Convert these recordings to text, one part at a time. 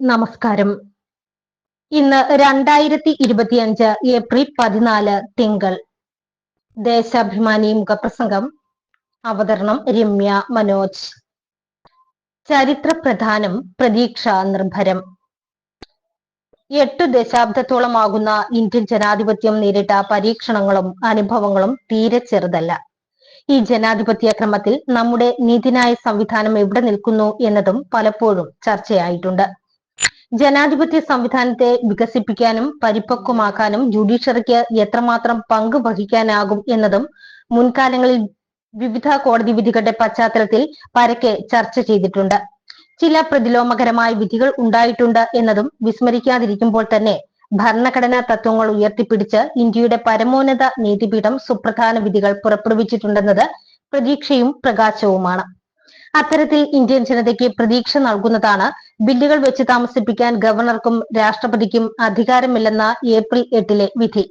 നമസ്കാരം. ഇന്ന് രണ്ടായിരത്തി ഇരുപത്തിയഞ്ച് ഏപ്രിൽ പതിനാല് തിങ്കൾ. ദേശാഭിമാനി മുഖപ്രസംഗം. അവതരണം രമ്യ മനോജ്. ചരിത്ര പ്രധാനം പ്രതീക്ഷ നിർഭരം. എട്ടു ദശാബ്ദത്തോളമാകുന്ന ഇന്ത്യൻ ജനാധിപത്യം നേരിട്ട പരീക്ഷണങ്ങളും അനുഭവങ്ങളും തീരെ ചെറുതല്ല. ഈ ജനാധിപത്യ ക്രമത്തിൽ നമ്മുടെ നീതിന്യായ സംവിധാനം എവിടെ നിൽക്കുന്നു എന്നതും പലപ്പോഴും ചർച്ചയായിട്ടുണ്ട്. ജനാധിപത്യ സംവിധാനത്തെ വികസിപ്പിക്കാനും പരിപക്വമാക്കാനും ജുഡീഷ്യറിക്ക് എത്രമാത്രം പങ്ക് വഹിക്കാനാകും എന്നതും മുൻകാലങ്ങളിൽ വിവിധ കോടതി വിധികളുടെ പശ്ചാത്തലത്തിൽ പരക്കെ ചർച്ച ചെയ്തിട്ടുണ്ട്. ചില പ്രതിലോമകരമായ വിധികൾ ഉണ്ടായിട്ടുണ്ട് എന്നതും വിസ്മരിക്കാതിരിക്കുമ്പോൾ തന്നെ ഭരണഘടനാ തത്വങ്ങൾ ഉയർത്തിപ്പിടിച്ച് ഇന്ത്യയുടെ പരമോന്നത നീതിപീഠം സുപ്രധാന വിധികൾ പുറപ്പെടുവിച്ചിട്ടുണ്ടെന്നത് പ്രതീക്ഷയും പ്രകാശവുമാണ്. അത്തരത്തിൽ ഇന്ത്യൻ ജനതയ്ക്ക് പ്രതീക്ഷ നൽകുന്നതാണ് ബില്ലുകൾ വെച്ച് താമസിപ്പിക്കാൻ ഗവർണർക്കും രാഷ്ട്രപതിക്കും അധികാരമില്ലെന്ന ഏപ്രിൽ എട്ടിലെ വിധി.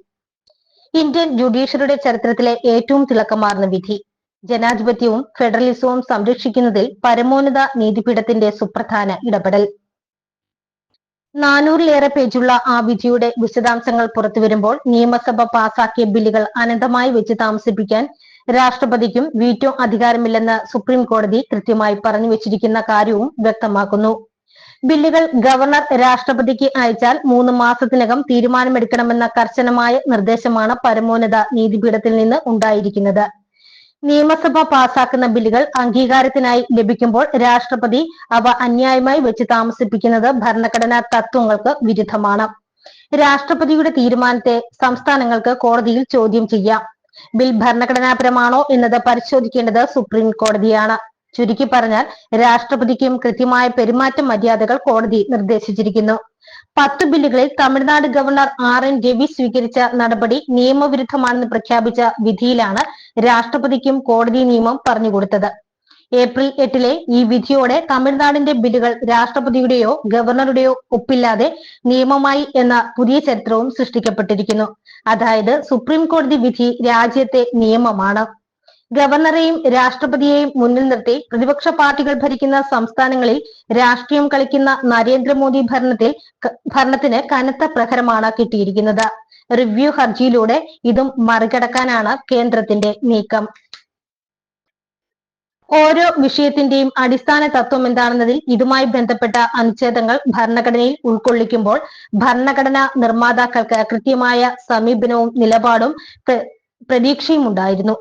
ഇന്ത്യൻ ജുഡീഷ്യറിയുടെ ചരിത്രത്തിലെ ഏറ്റവും തിളക്കമാർന്ന വിധി. ജനാധിപത്യവും ഫെഡറലിസവും സംരക്ഷിക്കുന്നതിൽ പരമോന്നത നീതിപീഠത്തിന്റെ സുപ്രധാന ഇടപെടൽ. നാനൂറിലേറെ പേജുള്ള ആ വിധിയുടെ വിശദാംശങ്ങൾ പുറത്തുവരുമ്പോൾ നിയമസഭ പാസാക്കിയ ബില്ലുകൾ അനന്തമായി വെച്ച് താമസിപ്പിക്കാൻ രാഷ്ട്രപതിക്കും വീറ്റോ അധികാരമില്ലെന്ന് സുപ്രീം കോടതി കൃത്യമായി പറഞ്ഞു വെച്ചിരിക്കുന്ന കാര്യവും വ്യക്തമാക്കുന്നു. ബില്ലുകൾ ഗവർണർ രാഷ്ട്രപതിക്ക് അയച്ചാൽ മൂന്ന് മാസത്തിനകം തീരുമാനമെടുക്കണമെന്ന കർശനമായ നിർദ്ദേശമാണ് പരമോന്നത നീതിപീഠത്തിൽ നിന്ന് ഉണ്ടായിരിക്കുന്നത്. നിയമസഭ പാസാക്കുന്ന ബില്ലുകൾ അംഗീകാരത്തിനായി ലഭിക്കുമ്പോൾ രാഷ്ട്രപതി അവ അന്യായമായി വെച്ച് താമസിപ്പിക്കുന്നത് ഭരണഘടനാ തത്വങ്ങൾക്ക് വിരുദ്ധമാണ്. രാഷ്ട്രപതിയുടെ തീരുമാനത്തെ സംസ്ഥാനങ്ങൾക്ക് കോടതിയിൽ ചോദ്യം ചെയ്യാം. ബിൽ ഭരണഘടനാപരമാണോ എന്നത് പരിശോധിക്കേണ്ടത് സുപ്രീം കോടതിയാണ്. ചുരുക്കി പറഞ്ഞാൽ രാഷ്ട്രപതിക്കും കൃത്യമായ പെരുമാറ്റ മര്യാദകൾ കോടതി നിർദ്ദേശിച്ചിരിക്കുന്നു. പത്ത് ബില്ലുകളിൽ Tamil Nadu governor R N Ravi സ്വീകരിച്ച നടപടി നിയമവിരുദ്ധമാണെന്ന് പ്രഖ്യാപിച്ച വിധിയിലാണ് രാഷ്ട്രപതിക്കും കോടതി നിയമം പറഞ്ഞുകൊടുത്തത്. ഏപ്രിൽ എട്ടിലെ ഈ വിധിയോടെ തമിഴ്നാടിന്റെ ബില്ലുകൾ രാഷ്ട്രപതിയുടെയോ ഗവർണറുടെയോ ഒപ്പില്ലാതെ നിയമമായി എന്ന പുതിയ ചരിത്രവും സൃഷ്ടിക്കപ്പെട്ടിരിക്കുന്നു. അതായത് സുപ്രീം കോടതി വിധി രാജ്യത്തെ നിയമമാണ്. ഗവർണറെയും രാഷ്ട്രപതിയെയും മുന്നിൽ നിർത്തി പ്രതിപക്ഷ പാർട്ടികൾ ഭരിക്കുന്ന സംസ്ഥാനങ്ങളിൽ രാഷ്ട്രീയം കളിക്കുന്ന നരേന്ദ്രമോദി ഭരണത്തിൽ ഭരണത്തിന് കനത്ത പ്രഹരമാണ് കിട്ടിയിരിക്കുന്നത്. റിവ്യൂ ഹർജിയിലൂടെ ഇതും മറികടക്കാനാണ് കേന്ദ്രത്തിന്റെ നീക്കം. ഓരോ വിഷയത്തിന്റെയും അടിസ്ഥാന തത്വം എന്താണെന്നതിൽ ഇതുമായി ബന്ധപ്പെട്ട അനുച്ഛേദങ്ങൾ ഭരണഘടനയിൽ ഉൾക്കൊള്ളിക്കുമ്പോൾ ഭരണഘടനാ നിർമ്മാതാക്കൾക്ക് കൃത്യമായ സമീപനവും നിലപാടും പ്രതീക്ഷയും ഉണ്ടായിരുന്നു.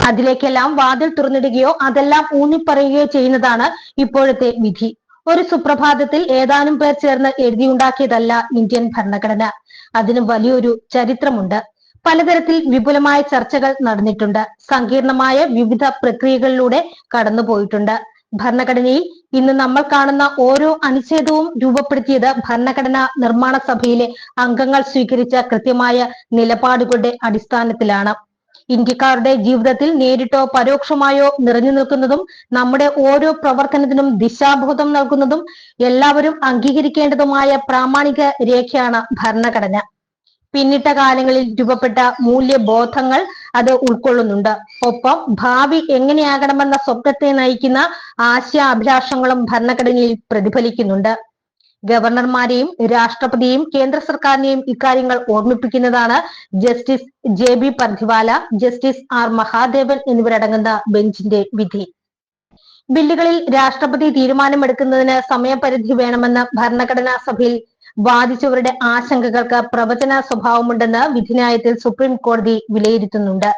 അതിലേക്കെല്ലാം വാതിൽ തുറന്നിടുകയോ അതെല്ലാം ഊന്നിപ്പറയുകയോ ചെയ്യുന്നതാണ് ഇപ്പോഴത്തെ വിധി. ഒരു സുപ്രഭാതത്തിൽ ഏതാനും പേർ ചേർന്ന് എഴുതിയുണ്ടാക്കിയതല്ല ഇന്ത്യൻ ഭരണഘടന. അതിന് വലിയൊരു ചരിത്രമുണ്ട്. പലതരത്തിൽ വിപുലമായ ചർച്ചകൾ നടന്നിട്ടുണ്ട്. സങ്കീർണമായ വിവിധ പ്രക്രിയകളിലൂടെ കടന്നുപോയിട്ടുണ്ട് ഭരണഘടനയിൽ ഇന്ന് നമ്മൾ കാണുന്ന ഓരോ അനുച്ഛേദവും രൂപപ്പെടുത്തിയത് ഭരണഘടനാ നിർമ്മാണ സഭയിലെ അംഗങ്ങൾ സ്വീകരിച്ച കൃത്യമായ നിലപാടുകളുടെ അടിസ്ഥാനത്തിലാണ്. ഇന്ത്യക്കാരുടെ ജീവിതത്തിൽ നേരിട്ടോ പരോക്ഷമായോ നിറഞ്ഞു നിൽക്കുന്നതും നമ്മുടെ ഓരോ പ്രവർത്തനത്തിനും ദിശാബോധം നൽകുന്നതും എല്ലാവരും അംഗീകരിക്കേണ്ടതുമായ പ്രാമാണിക രേഖയാണ് ഭരണഘടന. പിന്നിട്ട കാലങ്ങളിൽ രൂപപ്പെട്ട മൂല്യബോധങ്ങൾ അത് ഉൾക്കൊള്ളുന്നുണ്ട്. ഒപ്പം ഭാവി എങ്ങനെയാകണമെന്ന സ്വപ്നത്തെ നയിക്കുന്ന ആശയാഭിലാഷങ്ങളും ഭരണഘടനയിൽ പ്രതിഫലിക്കുന്നുണ്ട്. ഗവർണർമാരെയും രാഷ്ട്രപതിയെയും കേന്ദ്ര സർക്കാരിനെയും ഇക്കാര്യങ്ങൾ ഓർമ്മിപ്പിക്കുന്നതാണ് justice J B Pardiwala justice R Mahadevan എന്നിവരടങ്ങുന്ന ബെഞ്ചിന്റെ വിധി. ബില്ലുകളിൽ രാഷ്ട്രപതി തീരുമാനമെടുക്കുന്നതിന് സമയപരിധി വേണമെന്ന് ഭരണഘടനാ സഭയിൽ വാദിച്ചവരുടെ ആശങ്കകൾക്ക് പ്രവചന സ്വഭാവമുണ്ടെന്ന് വിധിന്യായത്തിൽ സുപ്രീം കോടതി വിലയിരുത്തുന്നുണ്ട്.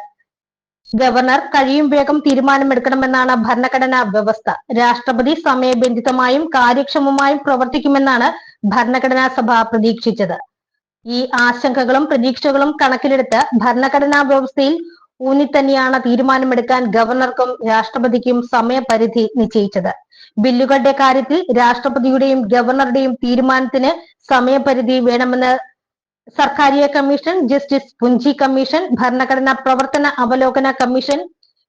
ഗവർണർ കഴിയും വേഗം തീരുമാനമെടുക്കണമെന്നാണ് ഭരണഘടനാ വ്യവസ്ഥ. രാഷ്ട്രപതി സമയബന്ധിതമായും കാര്യക്ഷമമായും പ്രവർത്തിക്കുമെന്നാണ് ഭരണഘടനാ സഭ പ്രതീക്ഷിച്ചത്. ഈ ആശങ്കകളും പ്രതീക്ഷകളും കണക്കിലെടുത്ത് ഭരണഘടനാ വ്യവസ്ഥയിൽ ഊന്നി തന്നെയാണ് തീരുമാനമെടുക്കാൻ ഗവർണർക്കും രാഷ്ട്രപതിക്കും സമയപരിധി നിശ്ചയിച്ചത്. ബില്ലുകളുടെ കാര്യത്തിൽ രാഷ്ട്രപതിയുടെയും ഗവർണറുടെയും തീരുമാനത്തിന് സമയപരിധി വേണമെന്ന് Sarkaria commission justice Punchhi commission ഭരണഘടനാ പ്രവർത്തന അവലോകന കമ്മീഷൻ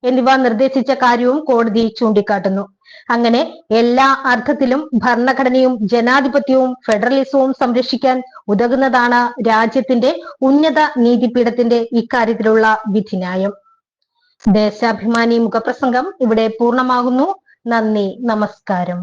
എന്നിവ നിർദ്ദേശിച്ച കാര്യവും കോടതി ചൂണ്ടിക്കാട്ടുന്നു. അങ്ങനെ എല്ലാ അർത്ഥത്തിലും ഭരണഘടനയും ജനാധിപത്യവും ഫെഡറലിസവും സംരക്ഷിക്കാൻ ഉതകുന്നതാണ് രാജ്യത്തിന്റെ ഉന്നത നീതിപീഠത്തിന്റെ ഇക്കാര്യത്തിലുള്ള വിധിന്യായം. ദേശാഭിമാനി മുഖപ്രസംഗം ഇവിടെ പൂർണമാകുന്നു. നന്ദി നമസ്കാരം.